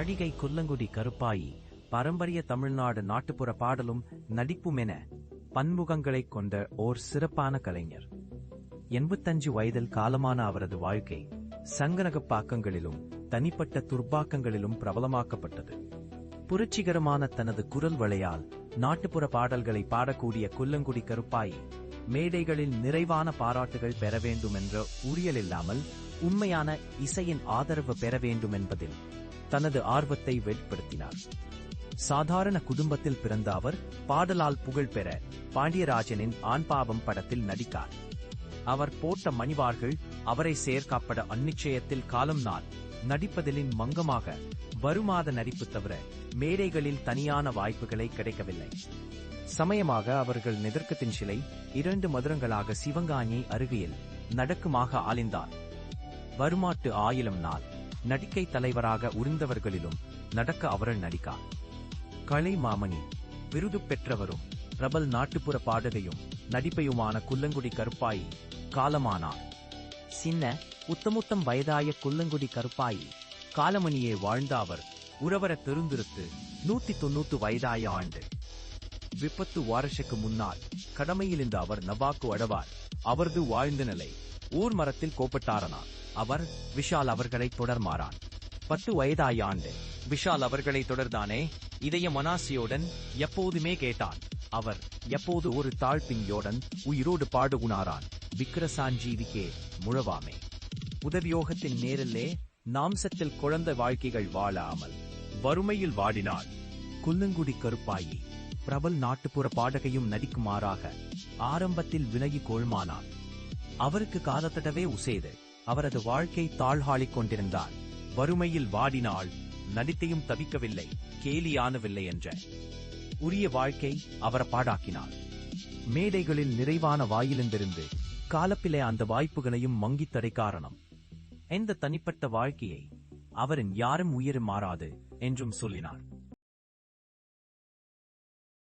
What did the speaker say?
நடிகை குல்லங்குடி கருப்பாயி பாரம்பரிய தமிழ்நாடு நாட்டுப்புற பாடலும் நடிப்பும் என பன்முகங்களைக் கொண்ட ஓர் சிறப்பான கலைஞர். எண்பத்தஞ்சு வயதில் காலமான அவரது வாழ்க்கை சங்கனகப் பாக்கங்களிலும் தனிப்பட்ட துர்பாக்கங்களிலும் பிரபலமாக்கப்பட்டது. புரட்சிகரமான தனது குரல் வளையால் நாட்டுப்புற பாடல்களை பாடக்கூடிய குல்லங்குடி கருப்பாயி மேடைகளில் நிறைவான பாராட்டுகள் பெற வேண்டும் என்ற உரியல் இல்லாமல் உண்மையான இசையின் ஆதரவு பெற வேண்டும் என்பதில் தனது ஆர்வத்தை வெளிப்படுத்தினார். சாதாரண குடும்பத்தில் பிறந்த அவர் பாடலால் புகழ் பெற பாண்டியராஜனின் ஆண்பாவம் படத்தில் நடித்தார். அவர் போட்ட மணிவார்கள் அவரை சேர்க்காப்பட அந்நிச்சயத்தில் காலம் நாள் நடிப்பதிலின் மங்கமாக வருமாத நடிப்பு தவிர மேடைகளில் தனியான வாய்ப்புகளை கிடைக்கவில்லை. சமயமாக அவர்கள் நெதர்க்கத்தின் சிலை இரண்டு மதுரங்களாக சிவங்காஞ்சி அருகில் நடக்குமாக ஆளிந்தார் வருமாட்டு ஆயிலம் நாள் நடிக்கை தலைவராக உரிந்தவர்களிலும் நடக்க அவர்கள் நடிகா. கலை மாமணி விருது பெற்றவரும் பிரபல் நாட்டுப்புற பாடகையும் நடிப்பையுமான குல்லங்குடி கருப்பாயி காலமானார். சின்ன உத்தமுத்தம் வயதாய குல்லங்குடி கருப்பாயி காலமணியே வாழ்ந்த அவர் உறவர தெருந்திருத்து நூத்தி தொன்னூத்து வயதாய ஆண்டு. விபத்து வாரஷக்கு முன்னால் கடமையிலிருந்து அவர் நவாக்கு அடவார். அவரது வாழ்ந்த நிலை ஊர் மரத்தில் கோப்பட்டாரனா அவர் விஷால் அவர்களை தொடர்மாறான். பத்து வயதாய ஆண்டு. விஷால் அவர்களை தொடர்தானே இதய மனாசியோடன் எப்போதுமே கேட்டான். அவர் எப்போது ஒரு தாழ்பின்யோடன் உயிரோடு பாடுகுணாரான்? விக்கிரசாஞ்சீவிக்கே முழவாமே. உதவியோகத்தின் நேரிலே நாம்சத்தில் குழந்தை வாழ்க்கைகள் வாழாமல் வறுமையில் வாடினாள். குல்லங்குடி கருப்பாயி. பிரபல் நாட்டுப்புற பாடகையும் நடிக்குமாறாக ஆரம்பத்தில் விலகி கோள்மானார் அவருக்கு காலத்தடவே உசேது. அவரது வாழ்க்கை தாழ்ஹாளிக் கொண்டிருந்தார் வறுமையில் வாடினாள் நடித்தையும் தவிக்கவில்லை கேலியானவில்லை என்ற உரிய வாழ்க்கை அவர பாடாக்கினார் மேடைகளில் நிறைவான வாயிலிருந்திருந்து காலப்பிலே அந்த வாய்ப்புகளையும் மங்கித் தடை காரணம். எந்த தனிப்பட்ட வாழ்க்கையை அவரின் யாரும் உயிரும் மாறாது என்றும் சொல்லினார்.